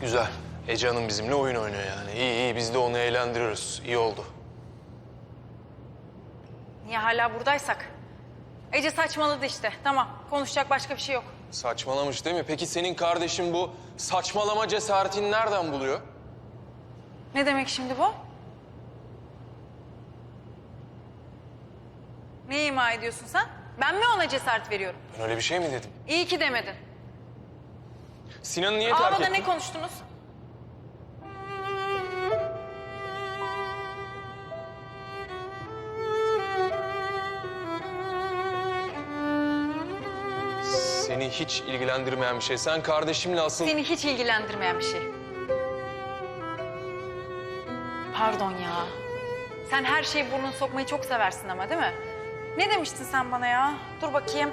Güzel. Ece Hanım bizimle oyun oynuyor yani. İyi iyi biz de onu eğlendiriyoruz. İyi oldu. Niye hala buradaysak? Ece saçmaladı işte. Tamam. Konuşacak başka bir şey yok. Saçmalamış değil mi? Peki senin kardeşin bu saçmalama cesaretini nereden buluyor? Ne demek şimdi bu? Ne ima ediyorsun sen? Ben mi ona cesaret veriyorum? Ben öyle bir şey mi dedim? İyi ki demedin. Sinan'ı niye terk Ağabey'de ettin? ne konuştunuz? Seni hiç ilgilendirmeyen bir şey. Sen kardeşimle asıl... Seni hiç ilgilendirmeyen bir şey. Pardon ya. Sen her şeyi burnunu sokmayı çok seversin ama değil mi? Ne demiştin sen bana ya? Dur bakayım.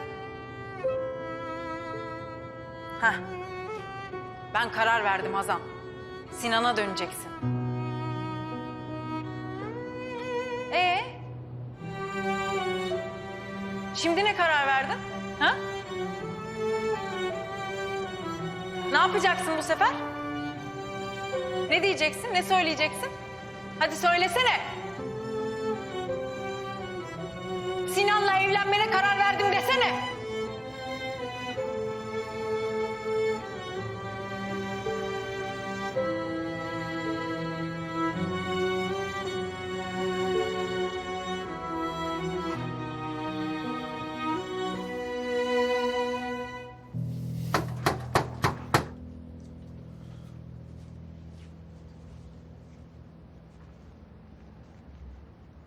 Heh. Ben karar verdim Hazan. Sinan'a döneceksin. Ee? Şimdi ne karar verdin? Ha? Ne yapacaksın bu sefer? Ne diyeceksin? Ne söyleyeceksin? Hadi söylesene. Sinan'la evlenmene karar verdim desene.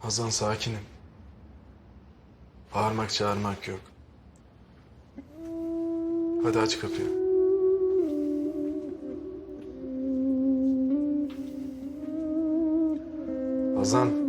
Hazan sakinim. Bağırmak çağırmak yok. Hadi aç kapıyı. Hazan.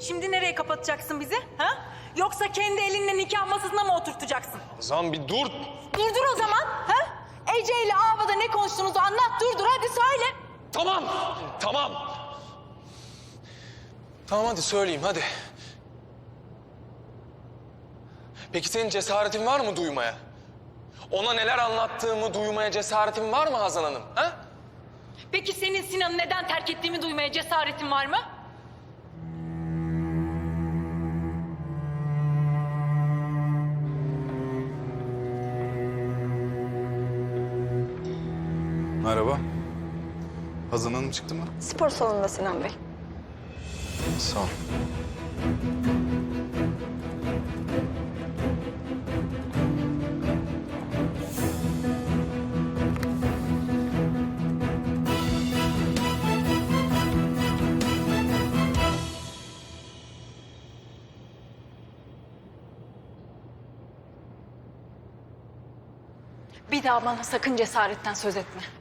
Şimdi nereye kapatacaksın bizi? Ha? Yoksa kendi elinle nikah masasına mı oturtacaksın? Zan bir dur. Durdur o zaman. Ha? Ece ile Ava'da ne konuştuğunuzu anlat. Durdur hadi söyle. Tamam. Tamam. Tamam hadi söyleyeyim hadi. Peki senin cesaretin var mı duymaya? Ona neler anlattığımı duymaya cesaretin var mı Hazan Hanım? Ha? Peki senin Sinan'ı neden terk ettiğimi duymaya cesaretin var mı? Hanım çıktı mı? Spor salonunda Sinan Bey. Sağ ol. Bir daha bana sakın cesaretten söz etme.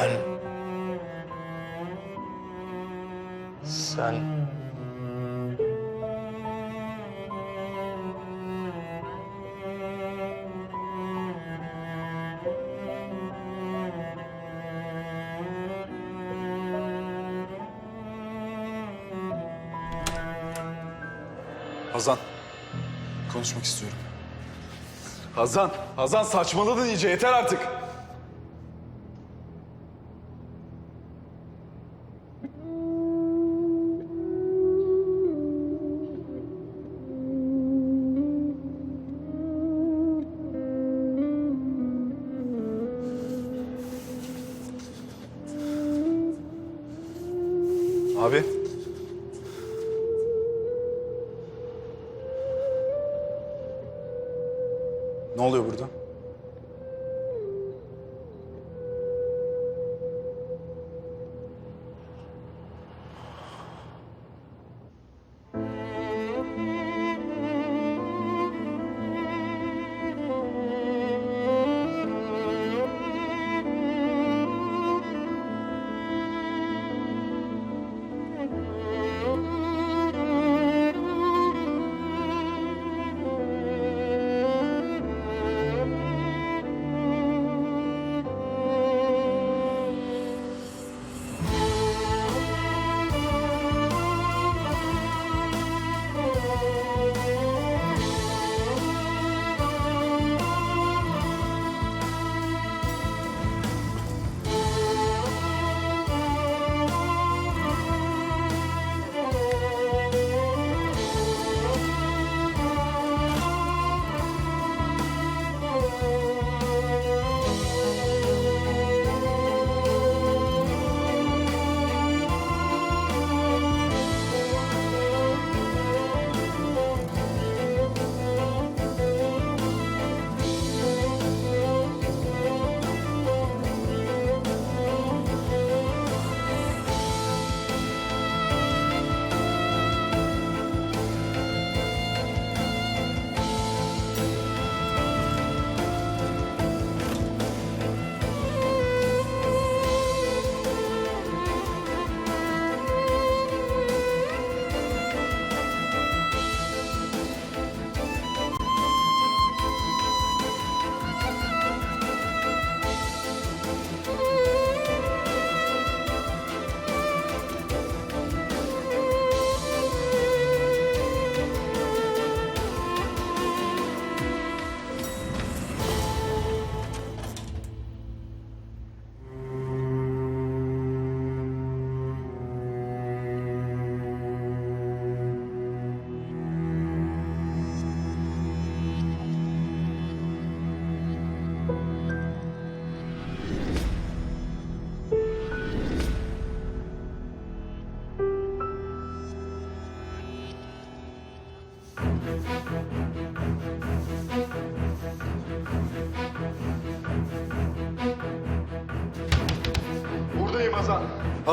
Sen... Sen... Hazan, konuşmak istiyorum. Hazan, Hazan saçmaladın iyice yeter artık. Abi. Ne oluyor burada?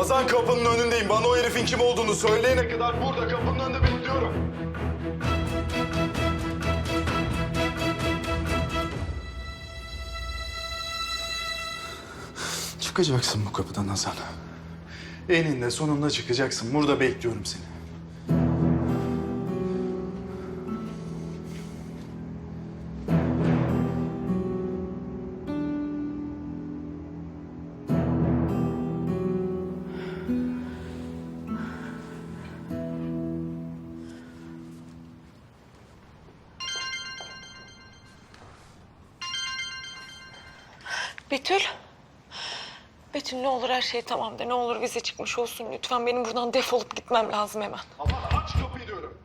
Hazan kapının önündeyim. Bana o herifin kim olduğunu söyleyene kadar burada kapının önünde bekliyorum. Çıkacaksın bu kapıdan Hazan. Eninde sonunda çıkacaksın. Burada bekliyorum seni. Betül. Betül ne olur her şey tamam de. Ne olur vize çıkmış olsun lütfen. Benim buradan defolup gitmem lazım hemen. Hazan aç kapıyı diyorum.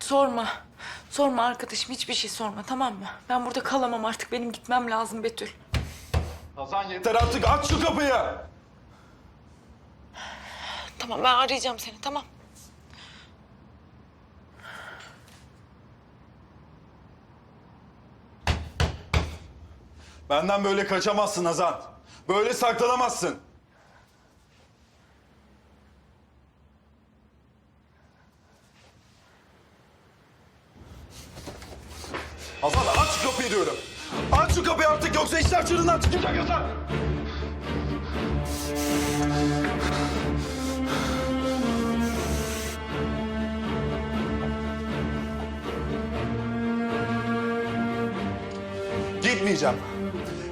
Sorma. Sorma arkadaşım hiçbir şey sorma tamam mı? Ben burada kalamam artık. Benim gitmem lazım Betül. Hazan yeter artık aç şu kapıyı. Tamam ben arayacağım seni tamam. Benden böyle kaçamazsın Azat. Böyle saklanamazsın. Azat aç şu kapıyı diyorum. Aç şu kapıyı artık yoksa işler çığırından çıkacak Azat. Gitmeyeceğim.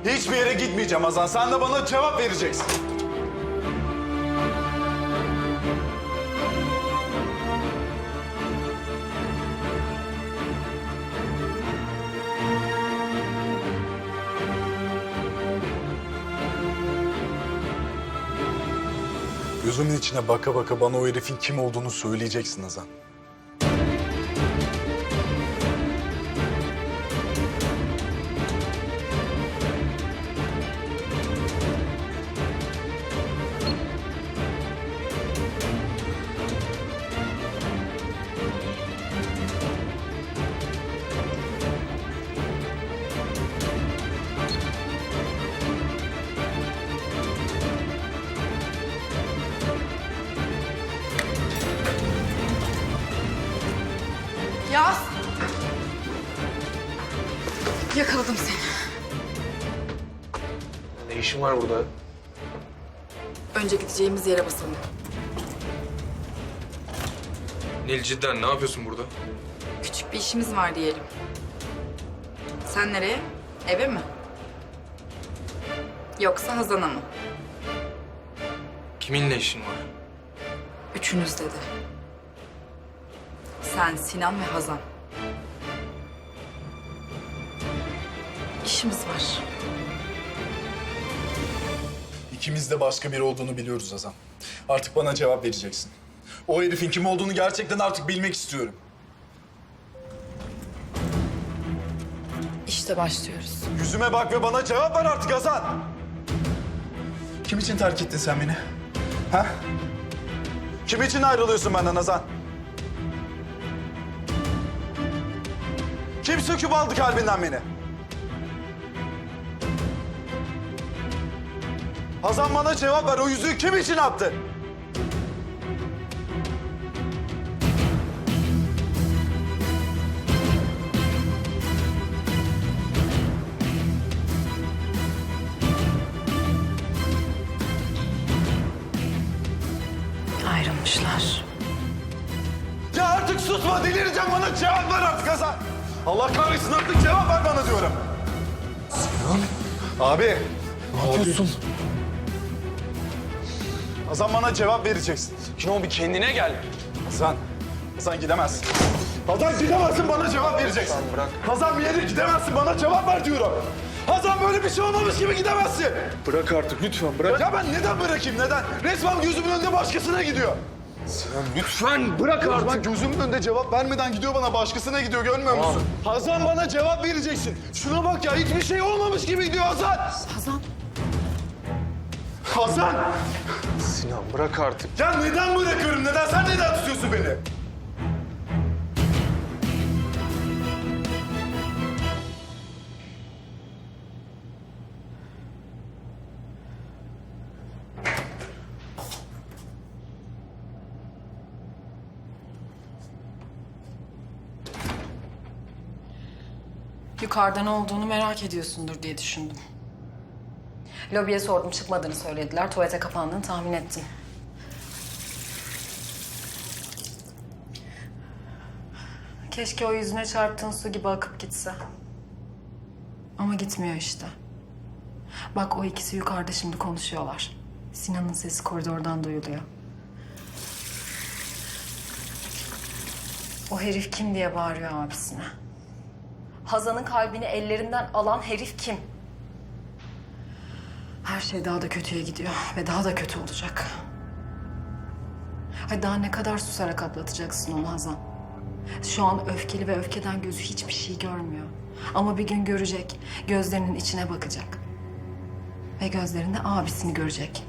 Hiçbir yere gitmeyeceğim Hazan. Sen de bana cevap vereceksin. Gözümün içine baka baka bana o herifin kim olduğunu söyleyeceksin Hazan. Cidden ne yapıyorsun burada? Küçük bir işimiz var diyelim. Sen nereye? Eve mi? Yoksa Hazan'a mı? Kiminle işin var? Üçünüz dedi. Sen, Sinan ve Hazan. İşimiz var. İkimiz de başka biri olduğunu biliyoruz Hazan. Artık bana cevap vereceksin. O herifin kim olduğunu gerçekten artık bilmek istiyorum. İşte başlıyoruz. Yüzüme bak ve bana cevap ver artık Hazan. Kim için terk ettin sen beni? Ha? Kim için ayrılıyorsun benden Hazan? Kim söküp aldı kalbinden beni? Hazan bana cevap ver. O yüzüğü kim için attı? Susma delireceğim bana cevap ver artık Hazan. Allah kahretsin artık cevap ver bana diyorum. Sinan. Abi. Ne yapıyorsun? Hazan bana cevap vereceksin. Kino bir kendine gel. Hazan. Hazan gidemezsin. Hazan gidemezsin bana cevap vereceksin. Hazan, bırak. Hazan bir yere gidemezsin bana cevap ver diyorum. Hazan böyle bir şey olmamış gibi gidemezsin. Bırak artık lütfen bırak. Ya ben neden bırakayım neden? Resmen gözümün önünde başkasına gidiyor. Lütfen bırak artık. Resmen gözümün önünde cevap vermeden gidiyor bana başkasına gidiyor görmüyor musun? Hazan bana cevap vereceksin. Şuna bak ya hiçbir şey olmamış gibi gidiyor Hazan. Hazan. Hazan! Sinan bırak artık. Ya neden bırakıyorum? Neden? Sen neden tutuyorsun beni? Yukarıda ne olduğunu merak ediyorsundur diye düşündüm. Lobiye sordum çıkmadığını söylediler. Tuvalete kapandığını tahmin ettim. Keşke o yüzüne çarptığın su gibi akıp gitse. Ama gitmiyor işte. Bak o ikisi yukarıda şimdi konuşuyorlar. Sinan'ın sesi koridordan duyuluyor. O herif kim diye bağırıyor abisine. Hazan'ın kalbini ellerinden alan herif kim? Her şey daha da kötüye gidiyor ve daha da kötü olacak. Ay daha ne kadar susarak atlatacaksın onu Hazan? Şu an öfkeli ve öfkeden gözü hiçbir şey görmüyor. Ama bir gün görecek, gözlerinin içine bakacak. Ve gözlerinde abisini görecek.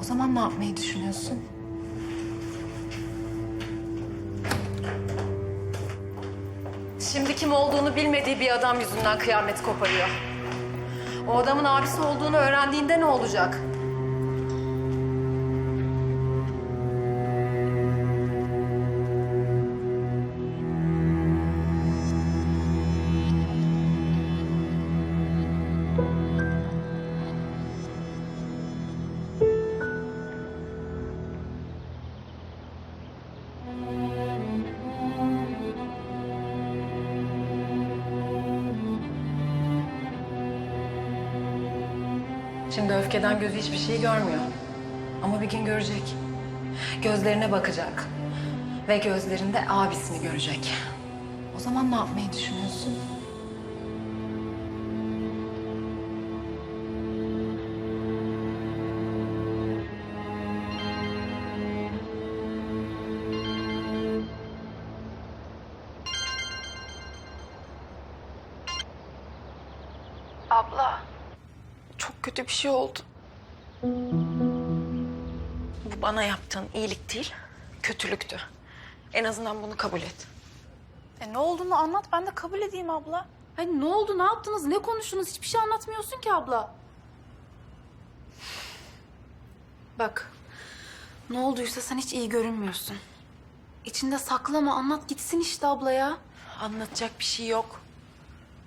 O zaman ne yapmayı düşünüyorsun? Kim olduğunu bilmediği bir adam yüzünden kıyamet koparıyor. O adamın abisi olduğunu öğrendiğinde ne olacak? Öfkeden gözü hiçbir şey görmüyor. Ama bir gün görecek. Gözlerine bakacak. Ve gözlerinde abisini görecek. O zaman ne yapmayı düşünüyorsun? Bir şey oldu. Bu bana yaptığın iyilik değil, kötülüktü. En azından bunu kabul et. E ne olduğunu anlat ben de kabul edeyim abla. Hani ne oldu, ne yaptınız, ne konuştunuz hiçbir şey anlatmıyorsun ki abla. Bak, ne olduysa sen hiç iyi görünmüyorsun. İçinde saklama, anlat gitsin işte abla ya. Anlatacak bir şey yok.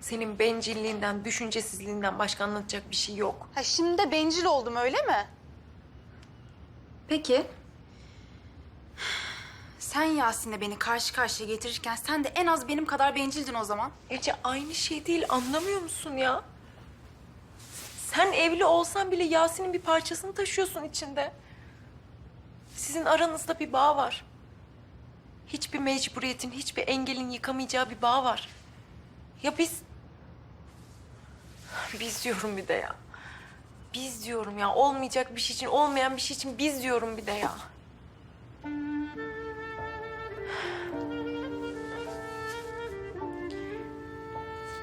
Senin bencilliğinden, düşüncesizliğinden başka anlatacak bir şey yok. Ha şimdi de bencil oldum öyle mi? Peki. Sen Yasin'le beni karşı karşıya getirirken sen de en az benim kadar bencildin o zaman. Ece aynı şey değil, anlamıyor musun ya? Sen evli olsan bile Yasin'in bir parçasını taşıyorsun içinde. Sizin aranızda bir bağ var. Hiçbir mecburiyetin, hiçbir engelin yıkamayacağı bir bağ var. Ya biz... Biz diyorum bir de ya. Biz diyorum ya. Olmayacak bir şey için, olmayan bir şey için biz diyorum bir de ya.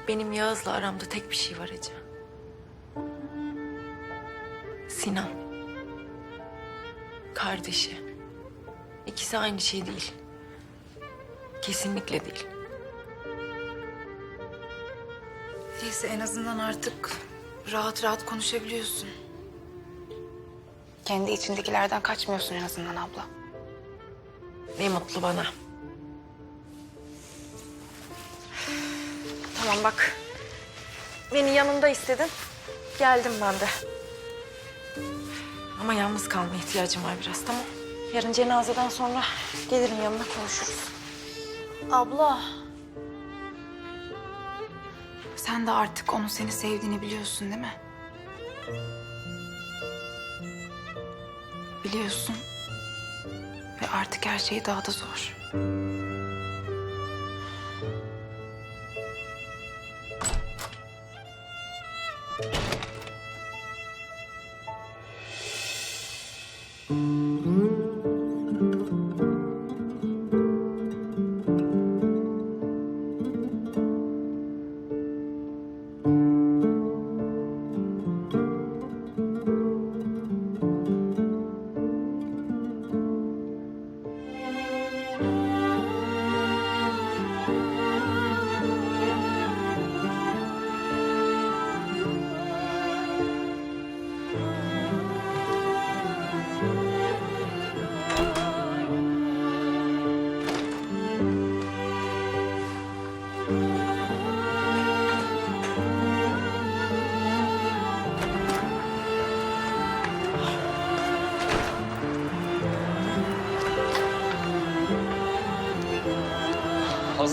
Benim Yağız'la aramda tek bir şey var Ece. Sinan. Kardeşi. İkisi aynı şey değil. Kesinlikle değil. Neyse en azından artık rahat rahat konuşabiliyorsun. Kendi içindekilerden kaçmıyorsun en azından abla. Ne mutlu bana. Tamam bak. Beni yanında istedin. Geldim ben de. Ama yalnız kalmaya ihtiyacım var biraz tamam. Yarın cenazeden sonra gelirim yanına konuşuruz. Abla. Sen de artık onun seni sevdiğini biliyorsun değil mi? Biliyorsun. Ve artık her şey daha da zor.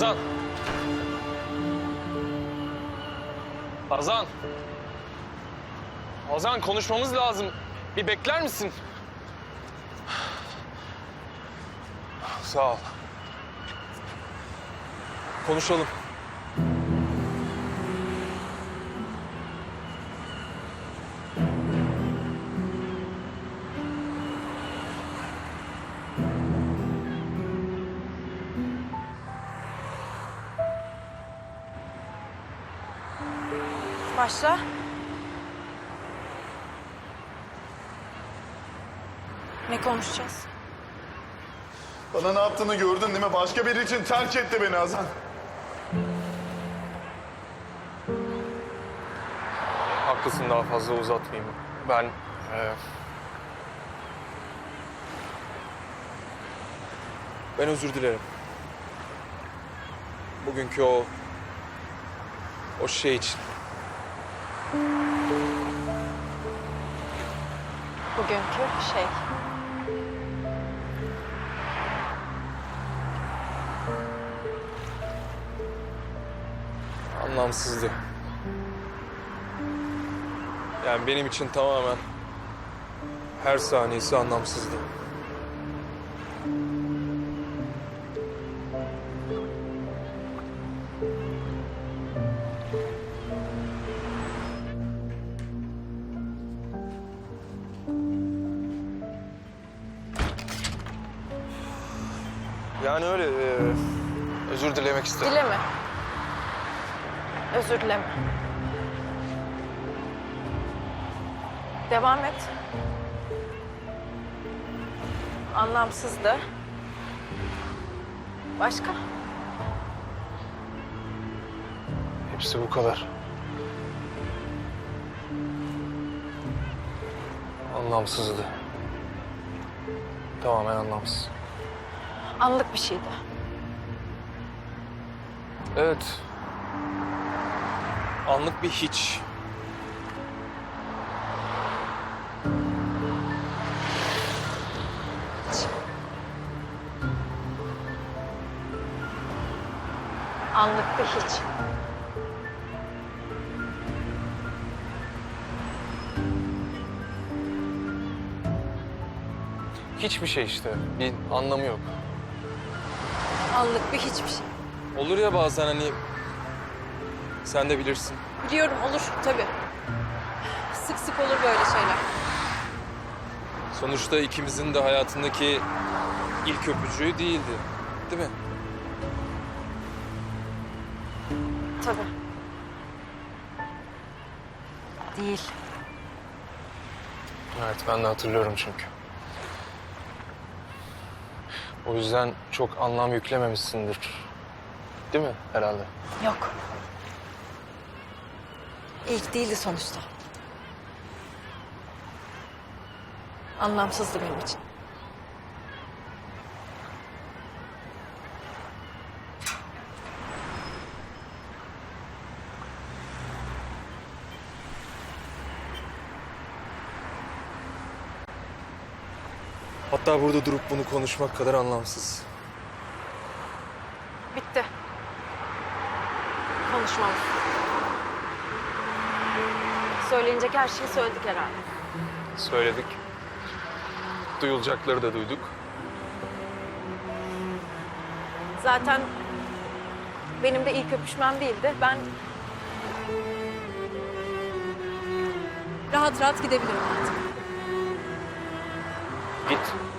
Hazan. Hazan. Hazan konuşmamız lazım. Bir bekler misin? Sağ ol. Konuşalım. Başla. Ne konuşacağız? Bana ne yaptığını gördün değil mi? Başka biri için terk etti beni Hazan. Haklısın daha fazla uzatmayayım. Ben... e, Ben özür dilerim. Bugünkü o... O şey için. Bugünkü şey. Anlamsızdı. Yani benim için tamamen her saniyesi anlamsızdı. Devam et. Anlamsızdı. Başka? Hepsi bu kadar. Anlamsızdı. Tamamen anlamsız. Anlık bir şeydi. Evet. Anlık bir hiç. Anlık bir hiç. Hiçbir şey işte. Bir anlamı yok. Anlık bir hiçbir şey. Olur ya bazen hani... Sen de bilirsin. Biliyorum olur tabii. Sık sık olur böyle şeyler. Sonuçta ikimizin de hayatındaki ilk öpücüğü değildi. Değil mi? Tabii. Değil. Evet ben de hatırlıyorum çünkü. O yüzden çok anlam yüklememişsindir. Değil mi herhalde? Yok. İlk değildi sonuçta. Anlamsızdı benim için. Hatta burada durup bunu konuşmak kadar anlamsız. Bitti. Konuşmamız. Söylenecek her şeyi söyledik herhalde. Söyledik. Duyulacakları da duyduk. Zaten benim de ilk öpüşmem değildi. Ben rahat rahat gidebilirim artık. Git.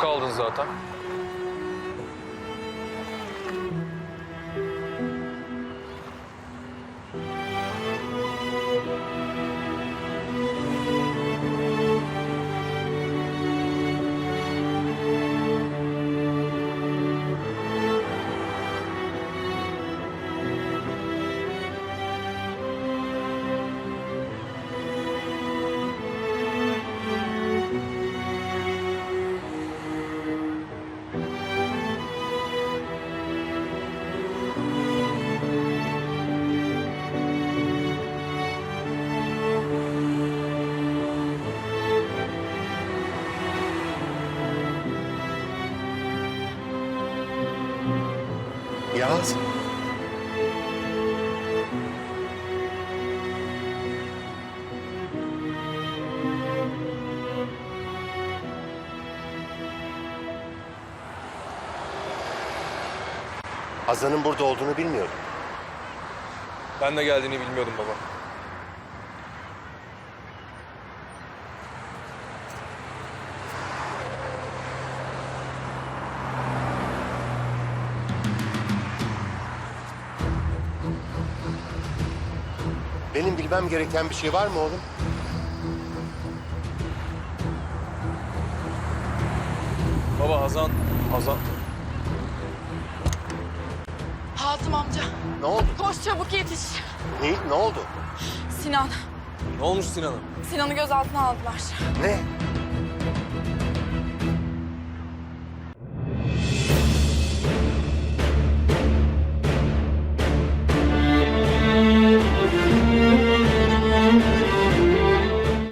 Kaldın zaten. Hazan'ın burada olduğunu bilmiyordum. Ben de geldiğini bilmiyordum baba. Benim bilmem gereken bir şey var mı oğlum? Baba Hazan, Hazan. Amca. Ne oldu? Koş çabuk yetiş. Ne, ne oldu? Sinan. Ne olmuş Sinan'a? Sinan'ı gözaltına aldılar. Ne?